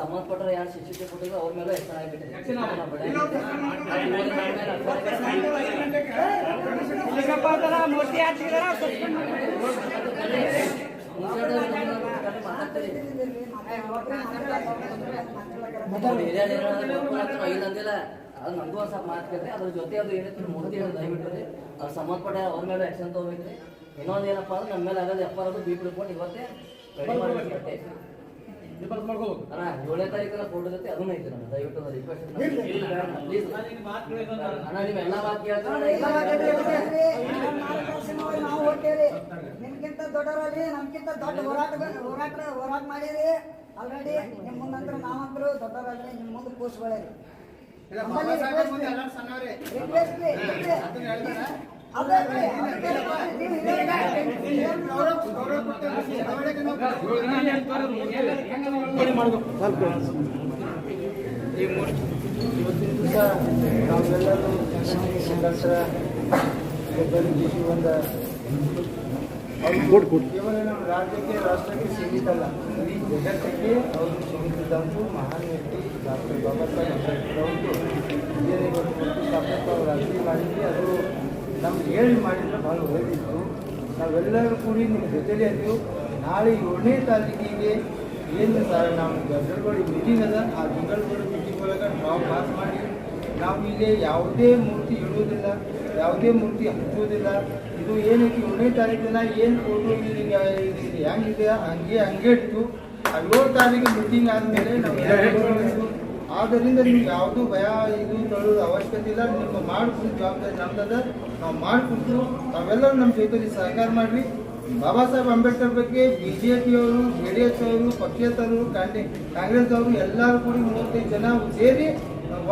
ಮೇಲೂ ಕೊಟ್ಟಿದ್ರು ಅವ್ರ ಮೇಲೆ ಹೆಸರು ಆಗಿಬಿಟ್ಟಿದೆ. ಅದು ನಮಗೂ ಒಂದು ಸ್ವಲ್ಪ ಮಾತು ಕೇಳ್ರಿ ಅದ್ರ ಜೊತೆ ಅದು ಏನಿತ್ತು ಮೂರ್ತಿ ಹೇಳಿ ದಯವಿಟ್ಟು ಅದು ಸಂಬಂಧಪಟ್ಟ ಅವ್ರ ಮೇಲೆ ಆಕ್ಷನ್ ತಗೋಬೇಕ್ರಿ ಇನ್ನೊಂದು ಏನಪ್ಪ ಅಂದ್ರೆ ನಮ್ಮ ಮೇಲೆ ಆಗೋದು ಎಫ್ ಆರ್ ಬಿ ಬಿಡ್ಕೊಂಡು ಇವತ್ತೇ ರೆಡಿ ಮಾಡ್ಬೇಕು ಅಷ್ಟೇ ಅಣ್ಣ ಏಳನೇ ತಾರೀಕಿನ ಫೋಟೋ ಜೊತೆ ಅದನ್ನ ಐತಿ ನಮ್ಮ ದಯವಿಟ್ಟು ರಿಕ್ವೆಸ್ಟ್ ಪ್ಲೀಸ್ ಅಣ್ಣ ನೀವು ಎಲ್ಲ ಮಾತು ಕೇಳ್ತಾರೆ ನಾವು ಹೊಟ್ಟೇರಿ ನಿಮ್ಗಿಂತ ದೊಡ್ಡವರಲ್ಲಿ ನಮ್ಗಿಂತ ದೊಡ್ಡ ಹೋರಾಟ ಹೋರಾಟ ಹೋರಾಟ ಮಾಡಿರಿ. ಆಲ್ರೆಡಿ ನಿಮ್ ಮುಂದಂತ್ರ ನಾವಂತರೂ ದೊಡ್ಡವರಲ್ಲಿ ನಿಮ್ ಮುಂದೆ ಕೂಸ್ಕೊಳ್ಳಿ ರಿಕ್ವೆಸ್ಟ್ request ಇವತ್ತಿನ ದಿವಸ ನಾವೆಲ್ಲರೂ ಸಂಘರ್ಷ ಬೆಂಬಲಿಸಿ ಒಂದು ಕೇವಲ ನಮ್ಮ ರಾಜ್ಯಕ್ಕೆ ರಾಷ್ಟ್ರಕ್ಕೆ ಸೀಮಿತ ಅಲ್ಲ ಇಡೀ ಜಗತ್ತಿಗೆ ಅವರು ಸೀಮಿತಿದ್ದಂತೂ ಮಹಾನ್ ವ್ಯಕ್ತಿ ಡಾಕ್ಟರ್ ಬಾಬಾ ಸಾಹೇಬ್ ಅಂಬೇಡ್ಕರ್ ಅವರು ಇದೇನೇ ಇವತ್ತು ಅರ್ಜಿ ಮಾಡಿದ್ವಿ ಅದು ಹೇಳಿ ಮಾಡಿದ್ರೆ. ಭಾಳ ಒಳ್ಳೆಯದು ನಾವೆಲ್ಲರೂ ಕೂಡಿ ನಿಮ್ಮ ಜೊತೆಲಿ ಅದು ನಾಳೆ ಏಳನೇ ತಾರೀಕಿಗೆ ಏನು ಸರ್, ನಾವು ಜನರಲ್ಗಳು ಮೀಟಿಂಗ್ ಅದ. ಆ ಜನರಲ್ಗಳು ಮೀಟಿಂಗ್ ಒಳಗೆ ನಾವು ಪಾಸ್ ಮಾಡಿ ನಾವು ಇಲ್ಲಿ ಯಾವುದೇ ಮೂರ್ತಿ ಇಡುವುದಿಲ್ಲ, ಯಾವುದೇ ಮೂರ್ತಿ ಹಚ್ಚುವುದಿಲ್ಲ ಇದು ಏನಕ್ಕೆ ಏಳನೇ ತಾರೀಕಿನ ಏನು ಫೋಟೋ ಇದು ಹೆಂಗಿದೆ ಹಂಗೆ ಹಂಗೆ ಇಟ್ಟು ಏಳು ತಾರೀಕು ಮೀಟಿಂಗ್ ಆದಮೇಲೆ ನಾವು. ಆದ್ದರಿಂದ ನಿಮ್ಗೆ ಯಾವುದೂ ಭಯ ಇದು ತೊಳೋದು ಅವಶ್ಯಕತೆ ಇಲ್ಲ. ನಿಮ್ಮ ಮಾಡ್ಕೊಂಡು ಜವಾಬ್ದಾರಿ ನಮ್ದದ ನಾವು ಮಾಡ್ಕೊಡ್ತೀವಿ. ತಾವೆಲ್ಲರೂ ನಮ್ಮ ಜೊತೆಲಿ ಸಹಕಾರ ಮಾಡಿರಿ. ಬಾಬಾ ಸಾಹೇಬ್ ಅಂಬೇಡ್ಕರ್ ಬಗ್ಗೆ ಬಿ ಜೆ ಪಿಯವರು ಜೆ ಡಿ ಎಸ್ ಅವರು ಪಕ್ಷೇತರರು ಕಾಂಗ್ರೆ ಕಾಂಗ್ರೆಸ್ ಅವರು ಎಲ್ಲರೂ ಕೂಡಿ ಮೂವತ್ತೈದು ಜನ ಸೇರಿ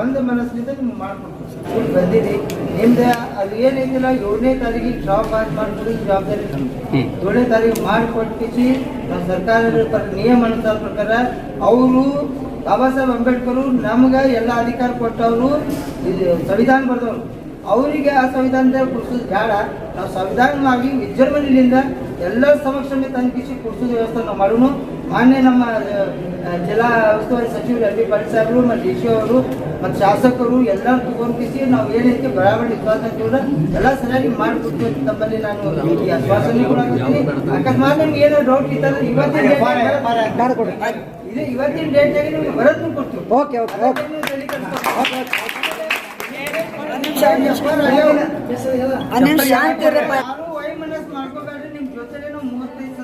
ಒಂದು ಮನಸ್ಸಿನಿಂದ ನಿಮ್ಗೆ ಮಾಡ್ಕೊಡ್ತೀವಿ. ಬಂದಿರಿ ನಿಮ್ದು ಅದು ಏನೈತಿಲ್ಲ ಏಳನೇ ತಾರೀಕಿಗೆ ಜಾಬ್ ಪಾಸ್ ಮಾಡ್ಕೊಡಿ ಜವಾಬ್ದಾರಿ ನಮ್ದು. ಏಳನೇ ತಾರೀಕು ಮಾಡಿಕೊಟ್ಟಿಸಿ ನಮ್ಮ ಸರ್ಕಾರದ ನಿಯಮ ಅನುಸಾರ ಪ್ರಕಾರ ಅವರು ಬಾಬಾ ಸಾಹೇಬ್ ಅಂಬೇಡ್ಕರ್ ನಮ್ಗೆ ಎಲ್ಲ ಅಧಿಕಾರ ಕೊಟ್ಟವರು, ಇದು ಸಂವಿಧಾನ ಬರೆದವರು. ಅವರಿಗೆ ಆ ಸಂವಿಧಾನದ ಕುಡಿಸೋದು ಬೇಡ. ನಾವು ಸಂವಿಧಾನವಾಗಿ ವಿಜೃಂಭಣೆಯಿಂದ ಎಲ್ಲರ ಸಮಕ್ಷಮೆ ತಂದಿಸಿ ಕುಡಿಸೋದು ವ್ಯವಸ್ಥೆ ನಾವು ಮಾಡೋಣ ಮಾನ್ಯ ನಮ್ಮ ಜಿಲ್ಲಾ ಉಸ್ತುವಾರಿ ಸಚಿವರು ಎಂ ಬಿ ಪಾಟೀಲ್ ಸಾಹೇಬರು ಮತ್ತು ಡಿ ಸಿ ಅವರು ಮತ್ತು ಶಾಸಕರು ಎಲ್ಲ ತಗೊಂಡಿಸಿ ನಾವು ಏನೈತಿ ಬಡಾವಣೆ ಹಾಕಿದ್ರೆ ಎಲ್ಲ ಸರಿಯಾಗಿ ಮಾಡಿಕೊಡ್ತೀವಿ ಅಂತ ತಮ್ಮಲ್ಲಿ ನಾನು ಈ ಆಶ್ವಾಸನೆ ಕೂಡ ಅಕಸ್ಮಾತ್ ನಿಮ್ಗೆ ಏನೋ ಡೌಟ್ ಇತ್ತಂದ್ರೆ ಇವತ್ತಿನ ಇದು ಇವತ್ತಿನ ಡೇಟ್ನಾಗೆ ನಿಮ್ಗೆ ಬರೋದು ಕೊಡ್ತೀವಿ. Okay okay okay. ಶಾಂತಿ ಇರಪ್ಪ ಯಾರು ವೈಮನಸ್ ಮಾಡ್ಕೋಬೇಡ್ರಿ ನಿಮ್ ಜೊತೆಲೆ ನಾವು ಮೂವತ್ತೈದು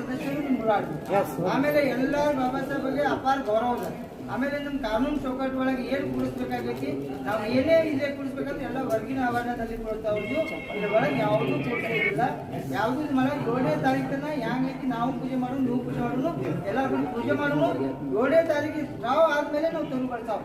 ಓಡಾಡ್ತೀವಿ ಆಮೇಲೆ ಎಲ್ಲ ಬಾಬಾ ಸಾಹೇಬ್ಗೆ ಬಗ್ಗೆ ಅಪಾರ ಗೌರವ ಆಮೇಲೆ ನಮ್ಮ ಕಾನೂನು ಚೌಕಟ್ಟು ಒಳಗೆ ಏನು ಕೂಡಿಸ್ಬೇಕಾಗೈತಿ ನಾವು ಏನೇ ಇದೆ ಕೂಡಿಸ್ಬೇಕಂದ್ರೆ ಎಲ್ಲ ಹೊರಗಿನ ಆವರಣದಲ್ಲಿ ಕೊಡ್ತಾ ಹೋದ್ರು ಅದ್ರ ಒಳಗೆ ಯಾವುದೂ ಕೊಡ್ತಾ ಇರಲಿಲ್ಲ ಯಾವುದೂ ಇದು ಮಳೆ ಏಳನೇ ತಾರೀಕನ್ನ ಹೆಂಗೈತಿ ನಾವು ಪೂಜೆ ಮಾಡೋದು ನೀವು ಪೂಜೆ ಮಾಡೋದು ಎಲ್ಲರೂ ಪೂಜೆ ಮಾಡೋದು. ಏಳನೇ ತಾರೀಕು ಸ್ಟ್ರಾವ್ ಆದ್ಮೇಲೆ ನಾವು ತಂದು ಬರ್ತಾವ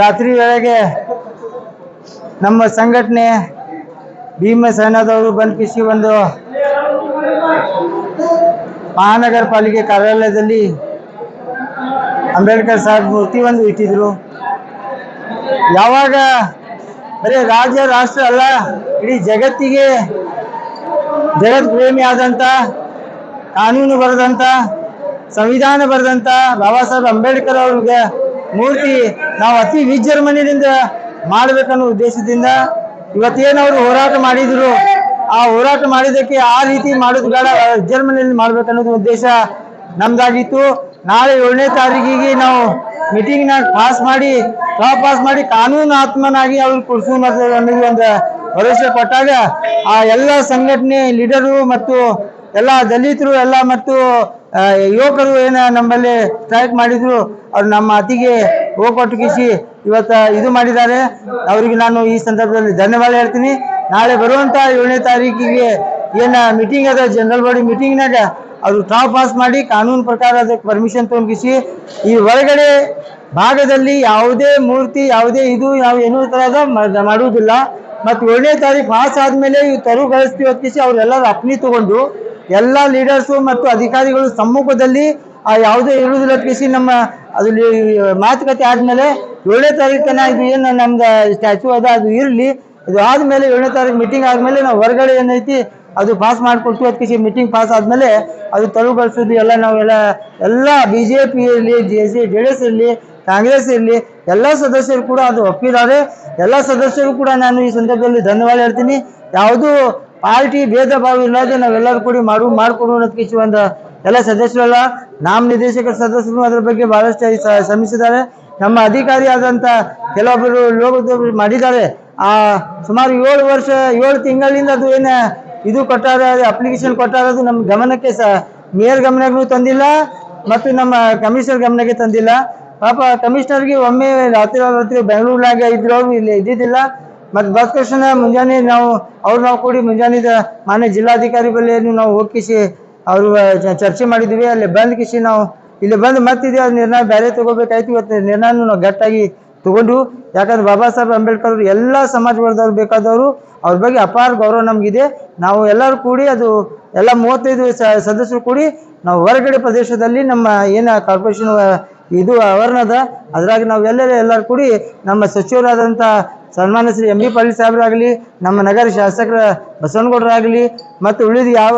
ರಾತ್ರಿ ವೇಳೆಗೆ ನಮ್ಮ ಸಂಘಟನೆ ಭೀಮ ಸೇನಾದವರು ಬಂದ್ಕಿಸಿ ಒಂದು ಮಹಾನಗರ ಪಾಲಿಕೆ ಕಾರ್ಯಾಲಯದಲ್ಲಿ ಅಂಬೇಡ್ಕರ್ ಸಾಹೇಬ್ ಮೂರ್ತಿ ಒಂದು ಇಟ್ಟಿದ್ರು. ಯಾವಾಗ ಬರೀ ರಾಜ್ಯ, ರಾಷ್ಟ್ರ ಅಲ್ಲ, ಇಡೀ ಜಗತ್ತಿಗೆ ಜಗತ್ ಪ್ರೇಮಿ ಆದಂತ, ಕಾನೂನು ಬರೆದಂತ, ಸಂವಿಧಾನ ಬರೆದಂತ ಬಾಬಾ ಸಾಹೇಬ್ ಅಂಬೇಡ್ಕರ್ ಅವ್ರಿಗೆ ಮೂರ್ತಿ ನಾವು ಅತಿ ವಿಜೃಂಭಣೆಯಿಂದ ಮಾಡ್ಬೇಕನ್ನೋ ಉದ್ದೇಶದಿಂದ ಇವತ್ತೇನು ಅವರು ಹೋರಾಟ ಮಾಡಿದ್ರು, ಆ ಹೋರಾಟ ಮಾಡಿದ್ದಕ್ಕೆ ಆ ರೀತಿ ಮಾಡೋದು ಬೇಡ ವಿಜೃಂಭಣೆಯಲ್ಲಿ ಮಾಡ್ಬೇಕನ್ನೋದು ಉದ್ದೇಶ ನಮ್ದಾಗಿತ್ತು. ನಾಳೆ ಏಳನೇ ತಾರೀಕಿಗೆ ನಾವು ಮೀಟಿಂಗ್ನಾಗ ಪಾಸ್ ಮಾಡಿ ಪಾಸ್ ಮಾಡಿ ಕಾನೂನು ಆತ್ಮನಾಗಿ ಅವ್ರಿಗೆ ಕೊಡಿಸು ಅನ್ನೋದು ಒಂದು ಭರವಸೆ ಕೊಟ್ಟಾಗ ಆ ಎಲ್ಲ ಸಂಘಟನೆ ಲೀಡರು ಮತ್ತು ಎಲ್ಲ ದಲಿತರು ಎಲ್ಲ ಮತ್ತು ಯುವಕರು ಏನ ನಮ್ಮಲ್ಲಿ ಸ್ಟ್ರೈಕ್ ಮಾಡಿದ್ರು, ಅವ್ರು ನಮ್ಮ ಅತಿಗೆ ಹೋಗೊಟ್ಟುಗಿಸಿ ಇವತ್ತು ಇದು ಮಾಡಿದ್ದಾರೆ. ಅವರಿಗೆ ನಾನು ಈ ಸಂದರ್ಭದಲ್ಲಿ ಧನ್ಯವಾದ ಹೇಳ್ತೀನಿ. ನಾಳೆ ಬರುವಂತ ಏಳನೇ ತಾರೀಕಿಗೆ ಏನ ಮೀಟಿಂಗ್ ಅದ ಜನರಲ್ ಬಾಡಿ ಮೀಟಿಂಗ್ನಾಗ ಅದು ಟ್ರಾ ಪಾಸ್ ಮಾಡಿ ಕಾನೂನು ಪ್ರಕಾರ ಅದಕ್ಕೆ ಪರ್ಮಿಷನ್ ತೊಗೊಂಡಿಸಿ ಈ ಹೊರಗಡೆ ಭಾಗದಲ್ಲಿ ಯಾವುದೇ ಮೂರ್ತಿ, ಯಾವುದೇ ಇದು, ಯಾವ ಏನೂ ತರಹದ ಮಾಡುವುದಿಲ್ಲ. ಮತ್ತು ಏಳನೇ ತಾರೀಕು ಪಾಸ್ ಆದಮೇಲೆ ಇವು ತೆರವುಗೊಳಿಸ್ತೀವಿ ಹೊತ್ತಿಸಿ ಅವರೆಲ್ಲರೂ ಅಪ್ನಿ ತಗೊಂಡು ಎಲ್ಲ ಲೀಡರ್ಸು ಮತ್ತು ಅಧಿಕಾರಿಗಳು ಸಮ್ಮುಖದಲ್ಲಿ ಆ ಯಾವುದೇ ಇರುವುದಿಲ್ಲ ಕಿಸಿ ನಮ್ಮ ಅದು ಮಾತುಕತೆ ಆದಮೇಲೆ ಏಳನೇ ತಾರೀಕಿನ ಇದು ಏನು ನಮ್ದು ಸ್ಟ್ಯಾಚು ಅದ, ಅದು ಇರಲಿ. ಇದು ಆದಮೇಲೆ ಏಳನೇ ತಾರೀಕು ಮೀಟಿಂಗ್ ಆದಮೇಲೆ ನಾವು ಹೊರಗಡೆ ಏನೈತಿ ಅದು ಪಾಸ್ ಮಾಡ್ಕೊಡ್ತೀವಿ ಅದಕ್ಕೆ ಮೀಟಿಂಗ್ ಪಾಸ್ ಆದಮೇಲೆ ಅದು ತೆರವುಗೊಳಿಸೋದು ಎಲ್ಲ ನಾವೆಲ್ಲ ಎಲ್ಲ ಬಿ ಜೆ ಪಿ ಇರಲಿ J C J D S ಇರಲಿ ಕಾಂಗ್ರೆಸ್ ಇರಲಿ, ಎಲ್ಲ ಸದಸ್ಯರು ಕೂಡ ಅದು ಒಪ್ಪಿದ್ದಾರೆ. ಎಲ್ಲ ಸದಸ್ಯರು ಕೂಡ ನಾನು ಈ ಸಂದರ್ಭದಲ್ಲಿ ಧನ್ಯವಾದ ಹೇಳ್ತೀನಿ. ಯಾವುದೂ ಪಾರ್ಟಿ ಭೇದ ಭಾವ ಇಲ್ಲದೆ ನಾವೆಲ್ಲರೂ ಕೂಡ ಮಾಡು ಮಾಡಿಕೊಡುವ ಒಂದು ಎಲ್ಲ ಸದಸ್ಯರೆಲ್ಲ. ನಾಮ ನಿರ್ದೇಶಕ ಸದಸ್ಯರು ಅದರ ಬಗ್ಗೆ ಬಹಳಷ್ಟು ಶ್ರಮಿಸಿದ್ದಾರೆ. ನಮ್ಮ ಅಧಿಕಾರಿ ಆದಂಥ ಕೆಲವೊಬ್ಬರು ಲೋಕ ಮಾಡಿದ್ದಾರೆ. ಆ ಸುಮಾರು ಏಳು ವರ್ಷ, ಏಳು ತಿಂಗಳಿಂದ ಅದು ಏನು ಇದು ಕೊಟ್ಟಾರ ಅಪ್ಲಿಕೇಶನ್ ಕೊಟ್ಟಾರ ಅದು ನಮ್ಮ ಗಮನಕ್ಕೆ ಸ, ಮೇಯರ್ ಗಮನಕ್ಕೂ ತಂದಿಲ್ಲ, ಮತ್ತು ನಮ್ಮ ಕಮಿಷನರ್ ಗಮನಕ್ಕೆ ತಂದಿಲ್ಲ. ಪಾಪ ಕಮಿಷನರ್ಗೆ ಒಮ್ಮೆ ರಾತ್ರಿ ರಾತ್ರಿ ಬೆಂಗಳೂರಿನಾಗ ಇದ್ರು ಅವ್ರು ಇಲ್ಲಿ ಇದ್ದಿದ್ದಿಲ್ಲ. ಮತ್ತು ಬಸ್ ತಕ್ಷಣ ಮುಂಜಾನೆ ನಾವು, ಅವ್ರು ನಾವು ಕೂಡಿ ಮುಂಜಾನೆ ಮಾನ್ಯ ಜಿಲ್ಲಾಧಿಕಾರಿ ಬಳಿ ನಾವು ಹೋಗಿಸಿ ಅವರು ಚರ್ಚೆ ಮಾಡಿದ್ವಿ. ಅಲ್ಲಿ ಬಂದ್ ಕಿಸಿ ನಾವು, ಇಲ್ಲಿ ಬಂದು ಮತ್ತಿದೆ ಅದು ನಿರ್ಣಯ ಬೇರೆ ತಗೋಬೇಕಾಯ್ತು. ಇವತ್ತು ನಿರ್ಣಯನೂ ನಾವು ಗಟ್ಟಾಗಿ ತಗೊಂಡು, ಯಾಕಂದ್ರೆ ಬಾಬಾ ಸಾಹೇಬ್ ಅಂಬೇಡ್ಕರ್ ಅವರು ಎಲ್ಲ ಸಮಾಜ ವರ್ಗದವ್ರು ಬೇಕಾದವರು, ಅವ್ರ ಬಗ್ಗೆ ಅಪಾರ ಗೌರವ ನಮಗಿದೆ. ನಾವು ಎಲ್ಲರೂ ಕೂಡಿ ಅದು, ಎಲ್ಲ ಮೂವತ್ತೈದು ಸದಸ್ಯರು ಕೂಡಿ ನಾವು ಹೊರಗಡೆ ಪ್ರದೇಶದಲ್ಲಿ ನಮ್ಮ ಏನು ಕಾರ್ಪೊರೇಷನ್ ಇದು ಅವರ್ನದ ಅದ್ರಾಗ ನಾವು ಎಲ್ಲರೂ ಎಲ್ಲರೂ ಕೂಡಿ ನಮ್ಮ ಸಚಿವರಾದಂಥ ಸನ್ಮಾನ ಶ್ರೀ ಎಂ ಬಿ ಪಾಟೀಲ್ ಸಾಹೇಬರಾಗಲಿ, ನಮ್ಮ ನಗರ ಶಾಸಕರ ಬಸವನಗೌಡರಾಗಲಿ, ಮತ್ತು ಉಳಿದ ಯಾವ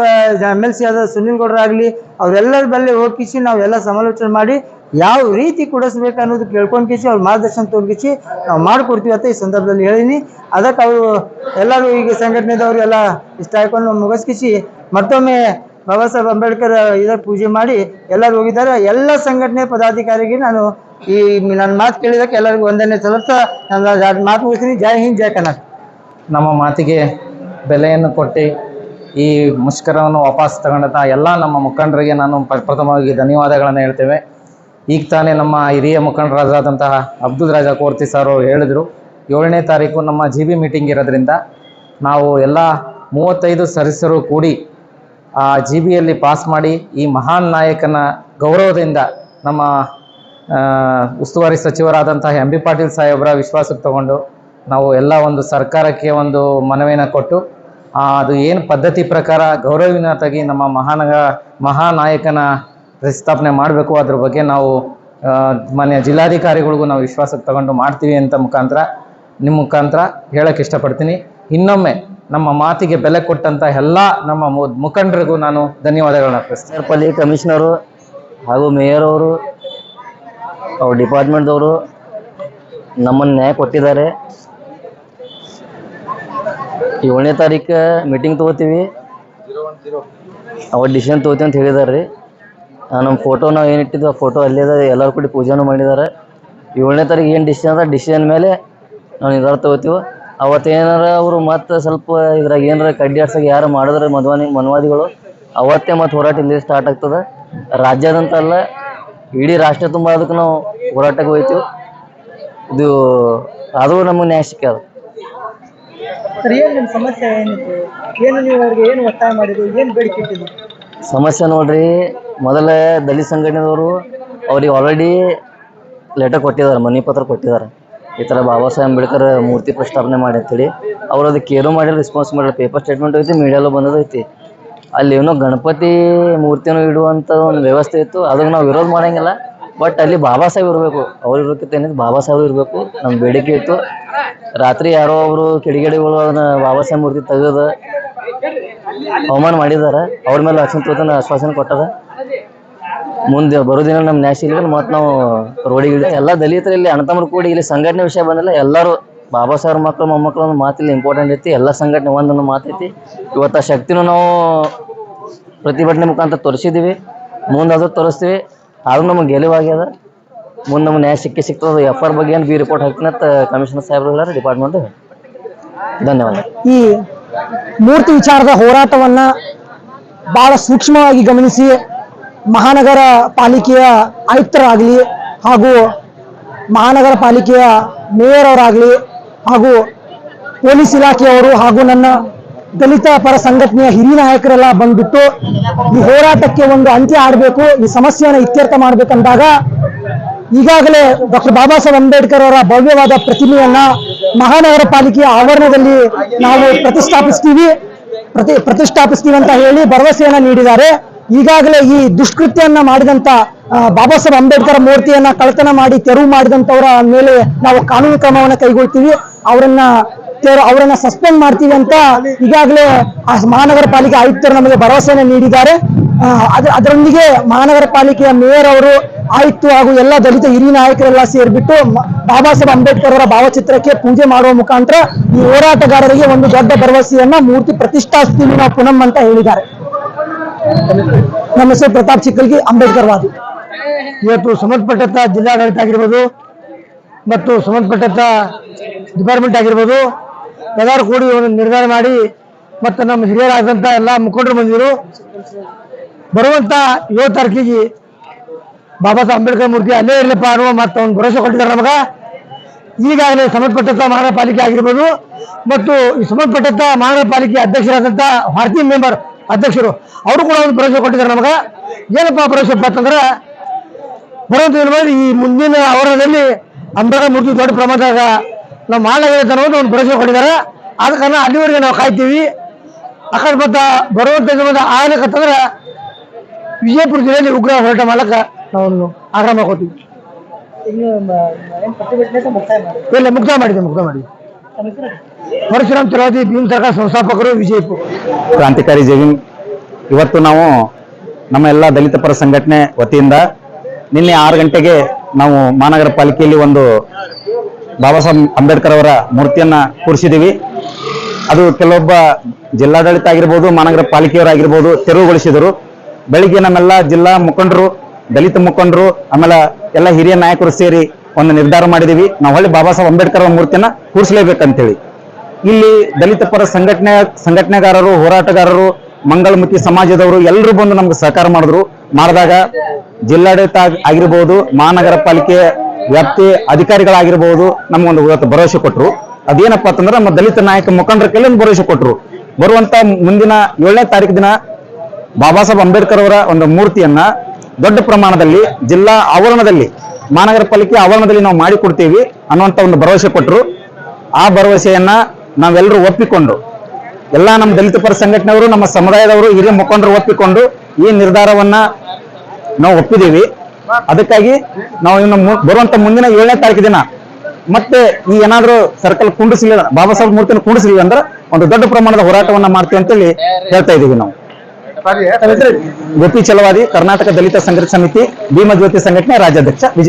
ಎಂ ಎಲ್ ಸಿ ಆದ ಸುನೀಲ್ ಗೌಡರಾಗಲಿ, ಅವರೆಲ್ಲರ ಬಲ್ಲಿ ಹೋಗಿಸಿ ನಾವೆಲ್ಲ ಸಮಾಲೋಚನೆ ಮಾಡಿ ಯಾವ ರೀತಿ ಕೊಡಿಸ್ಬೇಕು ಅನ್ನೋದು ಕೇಳ್ಕೊಂಡು ಕಿಸಿ ಅವ್ರ ಮಾರ್ಗದರ್ಶನ ತೋರ್ಗಿಸಿ ನಾವು ಮಾಡಿಕೊಡ್ತೀವಿ ಅಂತ ಈ ಸಂದರ್ಭದಲ್ಲಿ ಹೇಳಿನಿ. ಅದಕ್ಕೆ ಅವರು ಎಲ್ಲರೂ ಈಗ ಸಂಘಟನೆದವರು ಎಲ್ಲ ಇಷ್ಟ ಹಾಕೊಂಡು ಮುಗಿಸ್ಕಿಸಿ ಮತ್ತೊಮ್ಮೆ ಬಾಬಾ ಸಾಹೇಬ್ ಅಂಬೇಡ್ಕರ್ ಇದರ ಪೂಜೆ ಮಾಡಿ ಎಲ್ಲರೂ ಹೋಗಿದ್ದಾರೆ. ಎಲ್ಲ ಸಂಘಟನೆ ಪದಾಧಿಕಾರಿಗೆ ನಾನು ಈ ನನ್ನ ಮಾತು ಕೇಳಿದಕ್ಕೆ ಎಲ್ಲರಿಗೂ ಒಂದನೇ ಸದಸ್ಯ ನನ್ನ ಮಾತು ಮುಗಿಸ್ತೀನಿ. ಜೈ ಹಿಂದ್, ಜೈ ಕನ್ನಡ. ನಮ್ಮ ಮಾತಿಗೆ ಬೆಲೆಯನ್ನು ಕೊಟ್ಟು ಈ ಮುಷ್ಕರವನ್ನು ವಾಪಸ್ ತಗೊಂಡಂಥ ಎಲ್ಲ ನಮ್ಮ ಮುಖಂಡರಿಗೆ ನಾನು ಪ್ರಥಮವಾಗಿ ಧನ್ಯವಾದಗಳನ್ನು ಹೇಳ್ತೇವೆ. ಈಗ ತಾನೇ ನಮ್ಮ ಹಿರಿಯ ಮುಖಂಡರಾದಂತಹ ಅಬ್ದುಲ್ ರಾಜಾ ಕೋರ್ತಿ ಸರ್ ಅವರು ಹೇಳಿದರು. ಏಳನೇ ತಾರೀಕು ನಮ್ಮ ಜಿ ಬಿ ಮೀಟಿಂಗ್ ಇರೋದ್ರಿಂದ ನಾವು ಎಲ್ಲ ಮೂವತ್ತೈದು ಸದಸ್ಯರು ಕೂಡಿ ಆ ಜಿ ಬಿಯಲ್ಲಿ ಪಾಸ್ ಮಾಡಿ ಈ ಮಹಾನ್ ನಾಯಕನ ಗೌರವದಿಂದ ನಮ್ಮ ಉಸ್ತುವಾರಿ ಸಚಿವರಾದಂತಹ ಎಂ ಬಿ ಪಾಟೀಲ್ ಸಾಹೇಬರ ವಿಶ್ವಾಸಕ್ಕೆ ತಗೊಂಡು ನಾವು ಎಲ್ಲ ಒಂದು ಸರ್ಕಾರಕ್ಕೆ ಒಂದು ಮನವಿಯನ್ನು ಕೊಟ್ಟು ಅದು ಏನು ಪದ್ಧತಿ ಪ್ರಕಾರ ಗೌರವಿನ ತಗಿ ನಮ್ಮ ಮಹಾನಗ, ಮಹಾನಾಯಕನ ಪ್ರತಿಸ್ಥಾಪನೆ ಮಾಡಬೇಕು, ಅದ್ರ ಬಗ್ಗೆ ನಾವು ಮಾನ್ಯ ಜಿಲ್ಲಾಧಿಕಾರಿಗಳಿಗೂ ನಾವು ವಿಶ್ವಾಸಕ್ಕೆ ತಗೊಂಡು ಮಾಡ್ತೀವಿ ಅಂತ ಮುಖಾಂತರ, ನಿಮ್ಮ ಮುಖಾಂತರ ಹೇಳಕ್ಕೆ ಇಷ್ಟಪಡ್ತೀನಿ. ಇನ್ನೊಮ್ಮೆ ನಮ್ಮ ಮಾತಿಗೆ ಬೆಲೆ ಕೊಟ್ಟಂತ ಎಲ್ಲ ನಮ್ಮ ಮುಖಂಡರಿಗೂ ನಾನು ಧನ್ಯವಾದಗಳನ್ನ ಅರ್ಪಿಸ್ತೇನೆ ಸರ್ಪಲ್ಲಿ ಕಮಿಷನರು ಹಾಗೂ ಮೇಯರ್ ಅವರು, ಅವ್ರ ಡಿಪಾರ್ಟ್ಮೆಂಟ್ದವರು ನಮ್ಮನ್ನು ನ್ಯಾಯ ಕೊಟ್ಟಿದ್ದಾರೆ. ಏಳನೇ ತಾರೀಕು ಮೀಟಿಂಗ್ ತೊಗೋತೀವಿ. ಅವ್ರ ಡಿಸಿಷನ್ ತೊಗೋತೀವಿ ಅಂತ ಹೇಳಿದಾರೆ ರೀ ನಮ್ಮ ಫೋಟೋ ನಾವು ಏನು ಆ ಫೋಟೋ ಅಲ್ಲೇ ಎಲ್ಲರೂ ಕೂಡ ಪೂಜೆನೂ ಮಾಡಿದ್ದಾರೆ ಏಳನೇ ತಾರೀಕು ಏನು ಡಿಸಿಷನ್ ಅದ ಡಿಸಿಷನ್ ಮೇಲೆ ನಾವು ನಿರ್ಧಾರ ತೊಗೋತೀವಿ. ಅವತ್ತು ಏನಾರ ಅವರು ಮತ್ತೆ ಸ್ವಲ್ಪ ಇದ್ರಾಗ ಏನಾರ ಕಡ್ಡಿ ಆಡ್ಸಕ್ಕೆ ಯಾರು ಮಾಡಿದ್ರೆ ಮಧ್ವಾನಿ ಮನ್ವಾದಿಗಳು ಅವತ್ತೇ ಮತ್ತೆ ಹೋರಾಟ ಇಲ್ಲಿ ಸ್ಟಾರ್ಟ್ ಆಗ್ತದೆ. ರಾಜ್ಯದಂತ ಅಲ್ಲ ಇಡೀ ರಾಷ್ಟ್ರ ತುಂಬ ಅದಕ್ಕೆ ನಾವು ಹೋರಾಟಕ್ಕೆ ಹೋಯ್ತೀವಿ. ಇದು ಅದು ನಮಗೆ ನ್ಯಾಯ ಸಿಕ್ಕದು ನಿಮ್ಮ ಸಮಸ್ಯೆ ಏನಿತ್ತು? ಏನು ನೀವು ಅವ್ರಿಗೆ ಏನು ಒತ್ತಾಯ ಮಾಡಿದ್ರಿ ಏನು ಬೇಡಿಕೆ ಇಟ್ಟಿದ್ರಿ ಸಮಸ್ಯೆ ನೋಡ್ರಿ ಮೊದಲ ದಲಿತ ಸಂಘಟನೆದವರು ಅವ್ರಿಗೆ ಆಲ್ರೆಡಿ ಲೆಟರ್ ಕೊಟ್ಟಿದ್ದಾರೆ ಮನಿ ಪತ್ರ ಕೊಟ್ಟಿದ್ದಾರೆ. ಈ ಥರ ಬಾಬಾ ಸಾಹೇಬ್ ಅಂಬೇಡ್ಕರ್ ಮೂರ್ತಿ ಪ್ರಸ್ತಾಪನೆ ಮಾಡಿ ಅಂತೇಳಿ ಅವ್ರು ಅದಕ್ಕೆ ಕೇರು ಮಾಡಿಲ್ಲ ರೆಸ್ಪಾನ್ಸ್ ಮಾಡಿಲ್ಲ. ಪೇಪರ್ ಸ್ಟೇಟ್ಮೆಂಟ್ ಐತಿ ಮೀಡಿಯಾಲು ಬಂದದೈತಿ ಅಲ್ಲಿ ಏನೋ ಗಣಪತಿ ಮೂರ್ತಿನೂ ಇಡುವಂಥ ಒಂದು ವ್ಯವಸ್ಥೆ ಇತ್ತು, ಅದಕ್ಕೆ ನಾವು ವಿರೋಧ ಮಾಡಂಗಿಲ್ಲ. ಬಟ್ ಅಲ್ಲಿ ಬಾಬಾ ಸಾಹೇಬ್ ಇರಬೇಕು. ಅವ್ರು ಇರೋಕ್ಕಿಂತ ಏನಿದೆ, ಬಾಬಾ ಸಾಹೇಬ್ ಇರಬೇಕು. ನಮ್ಮ ಬೇಡಿಕೆ ಇತ್ತು. ರಾತ್ರಿ ಯಾರೋ ಅವರು ಕಿಡಿಗೇಡಿಗಳು ಅದನ್ನ ಬಾಬಾ ಸಾಹೇಬ್ ಮೂರ್ತಿ ತೆಗೆದು ಅವಮಾನ ಮಾಡಿದ್ದಾರೆ ಅವ್ರ ಮೇಲೆ ಆಕ್ಷನ್ ಆಶ್ವಾಸನೆ ಕೊಟ್ಟದ ಮುಂದೆ ಬರೋ ದಿನ ನಮ್ಮ ನ್ಯಾಯ ಸಿಗಲಿಲ್ಲ ಮತ್ತೆ ನಾವು ರೋಡಿಗೆ ಎಲ್ಲ ದಲಿತರು ಇಲ್ಲಿ, ಅಣ್ಣತಮ್ಮರು ಕೂಡಿ ಇಲ್ಲಿ ಸಂಘಟನೆ ವಿಷಯ ಬಂದಿಲ್ಲ. ಎಲ್ಲರೂ ಬಾಬಾ ಸಾಹೇಬ್ರ ಮಕ್ಕಳು ಮೊಮ್ಮಕ್ಕಳು ಒಂದು ಮಾತಿಲ್ಲಿ ಇಂಪಾರ್ಟೆಂಟ್ ಐತಿ. ಎಲ್ಲ ಸಂಘಟನೆ ಒಂದೊಂದು ಮಾತೈತಿ ಇವತ್ತು ಆ ಶಕ್ತಿನೂ ನಾವು ಪ್ರತಿಭಟನೆ ಮುಖಾಂತರ ತೋರಿಸಿದ್ದೀವಿ ಮುಂದೆ ಅದು ತೋರಿಸ್ತೀವಿ. ಆದ್ರೂ ನಮಗೆ ಗೆಲುವಾಗ್ಯದ. ಮುಂದೆ ನಮ್ಮ ನ್ಯಾಯ ಸಿಕ್ಕಿ ಸಿಕ್ತದ ಎಫ್ ಆರ್ ಬಗ್ಗೆ ಏನು ಬಿ ರಿಪೋರ್ಟ್ ಹಾಕ್ತೀನಿ ಅಂತ ಕಮಿಷನರ್ ಸಾಹೇಬ್ರು ಎಲ್ಲರ ಡಿಪಾರ್ಟ್ಮೆಂಟ್ ಧನ್ಯವಾದ. ಈ ಮೂರ್ತಿ ವಿಚಾರದ ಹೋರಾಟವನ್ನ ಬಹಳ ಸೂಕ್ಷ್ಮವಾಗಿ ಗಮನಿಸಿ. ಮಹಾನಗರ ಪಾಲಿಕೆಯ ಆಯುಕ್ತರಾಗಲಿ ಹಾಗೂ ಮಹಾನಗರ ಪಾಲಿಕೆಯ ಮೇಯರ್ ಅವರಾಗಲಿ ಹಾಗೂ ಪೊಲೀಸ್ ಇಲಾಖೆಯವರು ಹಾಗೂ ನನ್ನ ದಲಿತ ಪರ ಸಂಘಟನೆಯ ಹಿರಿಯ ನಾಯಕರೆಲ್ಲ ಬಂದ್ಬಿಟ್ಟು ಈ ಹೋರಾಟಕ್ಕೆ ಒಂದು ಅಂತ್ಯ ಆಡಬೇಕು ಈ ಸಮಸ್ಯೆಯನ್ನು ಇತ್ಯರ್ಥ ಮಾಡಬೇಕಂದಾಗ ಈಗಾಗಲೇ ಡಾಕ್ಟರ್ ಬಾಬಾ ಸಾಹೇಬ್ ಅಂಬೇಡ್ಕರ್ ಅವರ ಭವ್ಯವಾದ ಪ್ರತಿಮೆಯನ್ನ ಮಹಾನಗರ ಪಾಲಿಕೆಯ ಆವರಣದಲ್ಲಿ ನಾವು ಪ್ರತಿಷ್ಠಾಪಿಸ್ತೀವಿ, ಪ್ರತಿ, ಪ್ರತಿಷ್ಠಾಪಿಸ್ತೀವಿ ಅಂತ ಹೇಳಿ ಭರವಸೆಯನ್ನ ನೀಡಿದ್ದಾರೆ. ಈಗಾಗಲೇ ಈ ದುಷ್ಕೃತ್ಯವನ್ನ ಮಾಡಿದಂತ ಬಾಬಾ ಸಾಹೇಬ್ ಅಂಬೇಡ್ಕರ್ ಮೂರ್ತಿಯನ್ನ ಕಳತನ ಮಾಡಿ ತೆರವು ಮಾಡಿದಂತವರ ಮೇಲೆ ನಾವು ಕಾನೂನು ಕ್ರಮವನ್ನ ಕೈಗೊಳ್ತೀವಿ. ಅವರನ್ನ ಅವರನ್ನ ಸಸ್ಪೆಂಡ್ ಮಾಡ್ತೀವಿ ಅಂತ ಈಗಾಗಲೇ ಆ ಮಹಾನಗರ ಪಾಲಿಕೆ ಆಯುಕ್ತರು ನಮಗೆ ಭರವಸೆಯನ್ನ ನೀಡಿದ್ದಾರೆ. ಅದರೊಂದಿಗೆ ಮಹಾನಗರ ಪಾಲಿಕೆಯ ಮೇಯರ್ ಅವರು ಆಯುಕ್ತ ಹಾಗೂ ಎಲ್ಲ ದಲಿತ ಹಿರಿಯ ನಾಯಕರೆಲ್ಲ ಸೇರ್ಬಿಟ್ಟು ಬಾಬಾ ಸಾಹೇಬ್ ಅಂಬೇಡ್ಕರ್ ಅವರ ಭಾವಚಿತ್ರಕ್ಕೆ ಪೂಜೆ ಮಾಡುವ ಮುಖಾಂತರ ಈ ಹೋರಾಟಗಾರರಿಗೆ ಒಂದು ದೊಡ್ಡ ಭರವಸೆಯನ್ನ ಮೂರ್ತಿ ಪ್ರತಿಷ್ಠಾಸ್ತೀವಿ ನಾವು ಪುನಮ್ ಅಂತ ಹೇಳಿದ್ದಾರೆ. ನಮ್ಮ ಹೆಸರು ಪ್ರತಾಪ್ ಚಿಕ್ಕಲ್ಗಿ, ಅಂಬೇಡ್ಕರ್ ವಾದಿ. ಇವತ್ತು ಸಂಬಂಧಪಟ್ಟಂತ ಜಿಲ್ಲಾಡಳಿತ ಆಗಿರ್ಬೋದು ಮತ್ತು ಸಂಬಂಧಪಟ್ಟಂತ ಡಿಪಾರ್ಟ್ಮೆಂಟ್ ಆಗಿರ್ಬೋದು, ಎಲ್ಲರೂ ಕೂಡಿ ನಿರ್ಧಾರ ಮಾಡಿ ಮತ್ತು ನಮ್ಮ ಹಿರಿಯರಾದಂಥ ಎಲ್ಲ ಮುಖಂಡರು ಬಂದಿದ್ರು. ಬರುವಂತ ಏಳು ತಾರೀಕಿಗೆ ಬಾಬಾ ಸಾಹೇಬ್ ಅಂಬೇಡ್ಕರ್ ಮೂರ್ತಿ ಅಲ್ಲೇ ಇರಲಿಪ್ಪ ಅನ್ನುವ ಮತ್ತು ಅವ್ನು ಭರವಸೆ ಕೊಟ್ಟಿದ್ದಾರೆ ನಮಗ. ಈಗಾಗಲೇ ಸಂಬಂಧಪಟ್ಟಂತ ಮಹಾನಗರ ಪಾಲಿಕೆ ಆಗಿರ್ಬೋದು ಮತ್ತು ಈ ಸಂಬಂಧಪಟ್ಟಂತ ಮಹಾನಗರ ಪಾಲಿಕೆ ಅಧ್ಯಕ್ಷರಾದಂಥ ಭಾರತೀಯ ಮೆಂಬರ್ ಅಧ್ಯಕ್ಷರು ಅವರು ಕೂಡ ಒಂದು ಭರವಸೆ ಕೊಟ್ಟಿದ್ದಾರೆ ನಮಗೆ. ಏನಪ್ಪ ಭರವಸೆ ಅಂತಂದ್ರೆ ಬರುವಂತ ಈ ಮುಂದಿನ ಅವರದಲ್ಲಿ ಅಂಬರ ಮೂರ್ತಿ ದೊಡ್ಡ ಪ್ರಮಾಣದಾಗ ನಾವು ಮಾಡಲಾಗಿದೆ ಅನ್ನೋದು ಒಂದು ಭರವಸೆ ಕೊಟ್ಟಿದ್ದಾರೆ. ಆದ ಕಾರಣ ಅಲ್ಲಿವರೆಗೆ ನಾವು ಕಾಯ್ತೀವಿ. ಅಕಸ್ಮಾತ್ ಬರುವಂತ ಆಗ್ಲಿಕ್ಕಂತಂದ್ರೆ ವಿಜಯಪುರ ಜಿಲ್ಲೆಯಲ್ಲಿ ಉಗ್ರ ಹೋರಾಟ ಮಾಡಕ್ಕೆ ನಾವು ಆರಾಮ ಆಗ್ರಹ ಮಾಡ್ಕೋತೀವಿ. ಇಲ್ಲ ಮುಕ್ತ ಮಾಡಿದೆ ಮುಕ್ತ ಮಾಡಿದೆ. ಪರಶುರಾಮ್ ಚಲವಾದಿ ಭೀಮ್ ಸರ್ಕಾರ ಸಂಸ್ಥಾಪಕರು ವಿಜಯಪುರ ಕ್ರಾಂತಿಕಾರಿ ಜೈವಿನ್, ಇವತ್ತು ನಾವು ನಮ್ಮ ಎಲ್ಲ ದಲಿತ ಪರ ಸಂಘಟನೆ ವತಿಯಿಂದ ನಿನ್ನೆ ಆರು ಗಂಟೆಗೆ ನಾವು ಮಹಾನಗರ ಪಾಲಿಕೆಯಲ್ಲಿ ಒಂದು ಬಾಬಾ ಸಾಹೇಬ್ ಅಂಬೇಡ್ಕರ್ ಅವರ ಮೂರ್ತಿಯನ್ನ ಕೂರಿಸಿದ್ದೀವಿ. ಅದು ಕೆಲವೊಬ್ಬ ಜಿಲ್ಲಾಡಳಿತ ಆಗಿರ್ಬೋದು, ಮಹಾನಗರ ಪಾಲಿಕೆಯವರಾಗಿರ್ಬೋದು ತೆರವುಗೊಳಿಸಿದರು. ಬೆಳಿಗ್ಗೆ ನಮ್ಮೆಲ್ಲ ಜಿಲ್ಲಾ ಮುಖಂಡರು, ದಲಿತ ಮುಖಂಡರು, ಆಮೇಲೆ ಎಲ್ಲ ಹಿರಿಯ ನಾಯಕರು ಸೇರಿ ಒಂದು ನಿರ್ಧಾರ ಮಾಡಿದೀವಿ ನಾವು ಹೊಳ್ಳಿ ಬಾಬಾ ಸಾಹೇಬ್ ಅಂಬೇಡ್ಕರ್ ಅವರ ಮೂರ್ತಿಯನ್ನ ಕೂರಿಸಲೇಬೇಕಂತೇಳಿ. ಇಲ್ಲಿ ದಲಿತ ಪರ ಸಂಘಟನೆ, ಸಂಘಟನೆಗಾರರು, ಹೋರಾಟಗಾರರು, ಮಂಗಳಮುಖಿ ಸಮಾಜದವರು ಎಲ್ಲರೂ ಬಂದು ನಮ್ಗೆ ಸಹಕಾರ ಮಾಡಿದ್ರು. ಮಾಡಿದಾಗ ಜಿಲ್ಲಾಡಳಿತ ಆಗ್- ಆಗಿರ್ಬೋದು, ಮಹಾನಗರ ಪಾಲಿಕೆ ವ್ಯಾಪ್ತಿ ಅಧಿಕಾರಿಗಳಾಗಿರ್ಬೋದು ನಮ್ಗೊಂದು ಇವತ್ತು ಭರವಸೆ ಕೊಟ್ಟರು ಅದೇನಪ್ಪ ಅಂತಂದ್ರೆ ನಮ್ಮ ದಲಿತ ನಾಯಕ ಮುಖಂಡರ ಕೆಲವೊಂದು ಭರವಸೆ ಕೊಟ್ಟರು ಬರುವಂತ ಮುಂದಿನ ಏಳನೇ ತಾರೀಕು ದಿನ ಬಾಬಾ ಸಾಹೇಬ್ ಅಂಬೇಡ್ಕರ್ ಅವರ ಒಂದು ಮೂರ್ತಿಯನ್ನ ದೊಡ್ಡ ಪ್ರಮಾಣದಲ್ಲಿ ಜಿಲ್ಲಾ ಆವರಣದಲ್ಲಿ, ಮಹಾನಗರ ಪಾಲಿಕೆ ಆವರಣದಲ್ಲಿ ನಾವು ಮಾಡಿಕೊಡ್ತೀವಿ ಅನ್ನುವಂತ ಒಂದು ಭರವಸೆ ಕೊಟ್ಟರು ಆ ಭರವಸೆಯನ್ನ ನಾವೆಲ್ಲರೂ ಒಪ್ಪಿಕೊಂಡು ಎಲ್ಲ ನಮ್ಮ ದಲಿತ ಪರ ಸಂಘಟನೆಯವರು ನಮ್ಮ ಸಮುದಾಯದವರು ಹಿರಿಯ ಮುಖಂಡರು ಒಪ್ಪಿಕೊಂಡು ಈ ನಿರ್ಧಾರವನ್ನ ನಾವು ಒಪ್ಪಿದ್ದೀವಿ. ಅದಕ್ಕಾಗಿ ನಾವು ಇನ್ನು ಬರುವಂತ ಮುಂದಿನ ಏಳನೇ ತಾರೀಕು ದಿನ ಮತ್ತೆ ಈ ಏನಾದ್ರೂ ಸರ್ಕಲ್ ಕುಂಡಿಸಲಿಲ್ಲ ಬಾಬಾ ಸಾಹೇಬ್ ಮೂರ್ತಿನ ಕುಂಡಿಸಲಿಲ್ಲ ಅಂದ್ರೆ ಒಂದು ದೊಡ್ಡ ಪ್ರಮಾಣದ ಹೋರಾಟವನ್ನ ಮಾಡ್ತೀವಿ ಅಂತೇಳಿ ಹೇಳ್ತಾ ಇದೀವಿ ನಾವು. ಗೋಪಿ ಚಲವಾದಿ ಕರ್ನಾಟಕ ದಲಿತ ಸಂಘರ್ಷ ಸಮಿತಿ ಭೀಮಜ್ಯೋತಿ ಸಂಘಟನೆ ರಾಜ್ಯಾಧ್ಯಕ್ಷ ವಿಜಯ